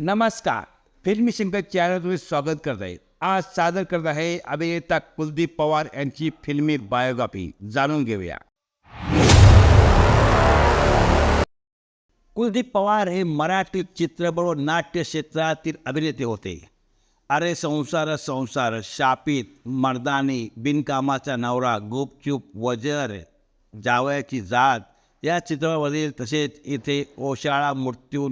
नमस्कार फिल्मी शंकर चॅनल तुम्ही स्वागत करत आहे आज सादर करत आहे अभिनेता कुलदीप पवार यांची फिल्मी बायोग्राफी जाणून घेऊया। कुलदीप पवार हे मराठी चित्रपट व नाट्य क्षेत्रातील अभिनेते होते. अरे संसार संसार शापित मर्दानी बिनकामाचा नवरा गुपचूप वजर जावयाची जात या चित्रपटावरील तसेच इथे ओशाळा मृत्यू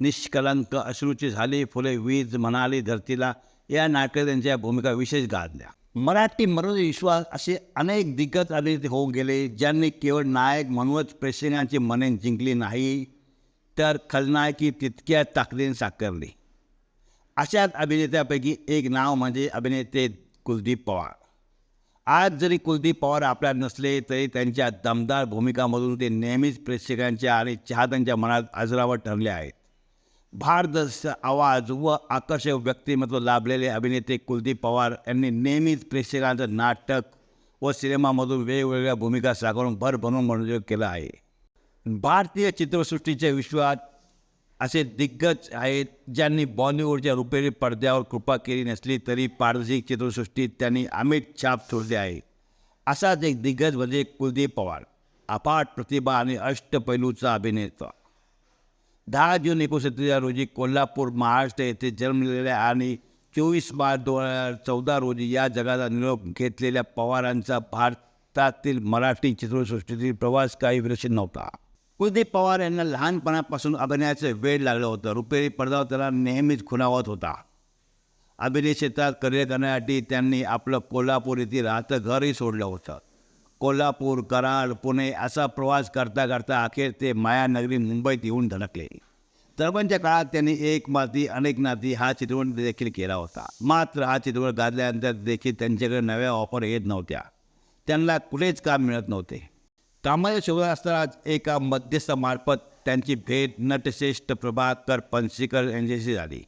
निष्कलंक अश्रूची झाली फुले वीज म्हणाली धरतीला या नाटकात त्यांच्या भूमिका विशेष गाजल्या. मराठी मनोज विश्वास असे अनेक दिग्गज अभिनेते होऊन गेले ज्यांनी केवळ नायक म्हणूनच प्रेक्षकांची मने जिंकली नाही तर खलनायकी तितक्या ताकदीने साकारली. अशाच अभिनेत्यापैकी एक नाव म्हणजे अभिनेते कुलदीप पवार. आज जरी कुलदीप पवार आपल्या नसले तरी त्यांच्या दमदार भूमिकामधून ते नेहमीच प्रेक्षकांच्या आणि चाहत्यांच्या मनात अजरावर ठरले आहेत. भारदस्त आवाज व आकर्षक व्यक्तिमत्व लाभलेले अभिनेते कुलदीप पवार यांनी नेहमीच प्रेक्षकांचं नाटक व सिनेमामधून वेगवेगळ्या भूमिका साकारून बनवून मनोरंजन केलं आहे. भारतीय चित्रसृष्टीच्या विश्वात असे दिग्गज आहेत ज्यांनी बॉलिवूडच्या रुपेरी पडद्यावर कृपा केली नसली तरी पारदर्शिक चित्रसृष्टीत त्यांनी अमित छाप सोडली आहे. असाच एक दिग्गज म्हणजे कुलदीप पवार. अपाट प्रतिभा आणि अष्टपैलूचा अभिनेता. दहा जून एकोणसत्तर रोजी कोल्हापूर महाराष्ट्र येथे जन्मलेल्या आणि चोवीस मार्च दोन हजार चौदा रोजी या जगाचा निरोप घेतलेल्या पवारांचा भारतातील मराठी चित्रसृष्टीतील प्रवास काही विरक्षित नव्हता. कुलदीप पवार यांना लहानपणापासून अभिनयाचं वेळ लागलं होतं. रुपेरी पडद्यावर त्याला नेहमीच खुणावत होता. अभिनय क्षेत्रात करिअर करण्यासाठी त्यांनी आपलं कोल्हापूर येथे राहतं घरही सोडलं होतं. कोल्हापूर कराड पुणे असा प्रवास करता करता अखेर ते मायानगरी मुंबईत येऊन धडकले. दरम्यानच्या काळात त्यांनी एक माती अनेक नाती हा चित्रपट देखील केला होता. मात्र हा चित्रपट गाजल्यानंतर देखील त्यांच्याकडे नव्या ऑफर येत नव्हत्या. त्यांना कुठेच काम मिळत नव्हते. कामाच्या शोधात असताना एका मध्यस्थामार्फत त्यांची भेट नटश्रेष्ठ प्रभाकर पणशीकर यांच्याशी झाली.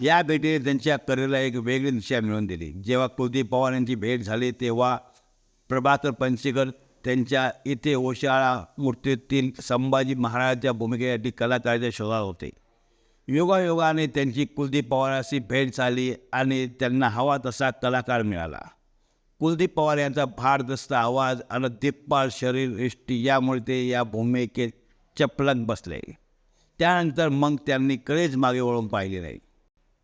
या भेटीने त्यांच्या करिअरला एक वेगळी दिशा मिळवून दिली. जेव्हा कुलदीप पवार यांची भेट झाली तेव्हा प्रभाकर पणशीकर त्यांच्या इथे ओशाळा मूर्तीतील संभाजी महाराजांच्या भूमिकेसाठी कलाकाराच्या शोधात होते. योगायोगाने त्यांची कुलदीप पवाराशी भेट झाली आणि त्यांना हवा तसा कलाकार मिळाला. कुलदीप पवार यांचा भारदस्त आवाज आणि दिप्पाळ शरीर यामुळे ते या भूमिकेत चपलक बसले. त्यानंतर मग त्यांनी कडेच मागे वळून पाहिले नाही.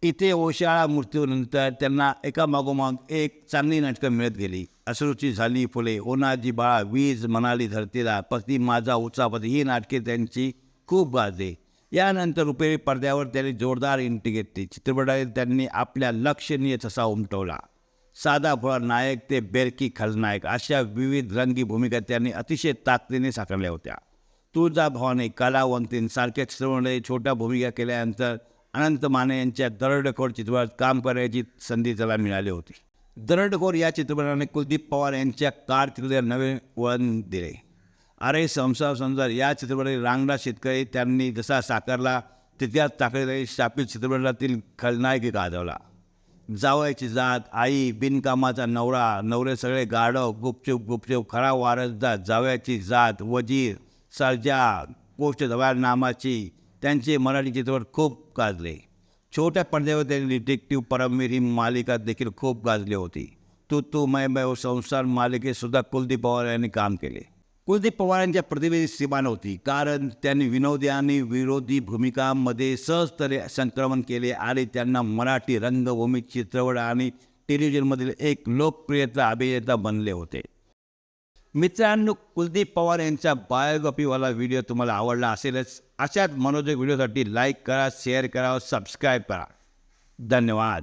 इथे ओशाळा मृत्यूनंतर त्यांना एका मागोमाग एक चांगली नाटकं मिळत गेली. अश्रूची झाली फुले ओनाजी बाळा वीज मनाली धरतीला पती माझा उचापती ही नाटके त्यांची खूप गाजली यानंतर रुपेरी पडद्यावर त्यांनी जोरदार एंट्री घेतली. चित्रपटात त्यांनी आपल्या लक्षणीय तसा उमटवला. साधा फुळा नायक ते बेरकी खलनायक अशा विविध रंगी भूमिका त्यांनी अतिशय ताकदीने साकारल्या होत्या. तुळजा भवानी कलावंतीन चित्रपटामध्ये छोट्या भूमिका केल्यानंतर अनंत माने यांच्या दरडखोर चित्रपटात काम करण्याची संधी त्याला मिळाली होती. दरडखोर या चित्रपटाने कुलदीप पवार यांच्या कारकिर्दीला नवे वळण दिले. अरे संसार संसार या चित्रपटातील रांगडा शेतकरी त्यांनी जसा साकारला तितक्याच ताकदीने शापित चित्रपटातील खलनायकी गाजवला. जावयाची जात आई बिनकामाचा नवरा नवरे सगळे गाढव गुपचूप गुपचूप खरा वारसदार जावयाची जात वजीर सर्जा कोष्ट जवार नामाची त्यांचे मराठी चित्रपट खूप गाजले. छोट्या पडद्यावर त्यांनी डिटेक्टिव्ह परमवीर ही मालिका देखील खूप गाजली होती. तू तू मै मै व संसार मालिकेतसुद्धा कुलदीप पवार यांनी काम केले. कुलदीप पवार यांच्या प्रतिभेची सीमा नव्हती कारण त्यांनी विनोदी आणि विरोधी भूमिकांमध्ये सहजतरे संक्रमण केले आणि त्यांना मराठी रंगभूमी चित्रपट आणि टेलिव्हिजनमधील एक लोकप्रियता अभिनेता बनले होते. मित्रांनो कुलदीप पवार यांचा बायोग्राफीवाला व्हिडिओ तुम्हाला आवडला असेलच अशाच मनोज व्हिडिओसाठी लाईक करा शेअर करा सबस्क्राईब करा. धन्यवाद.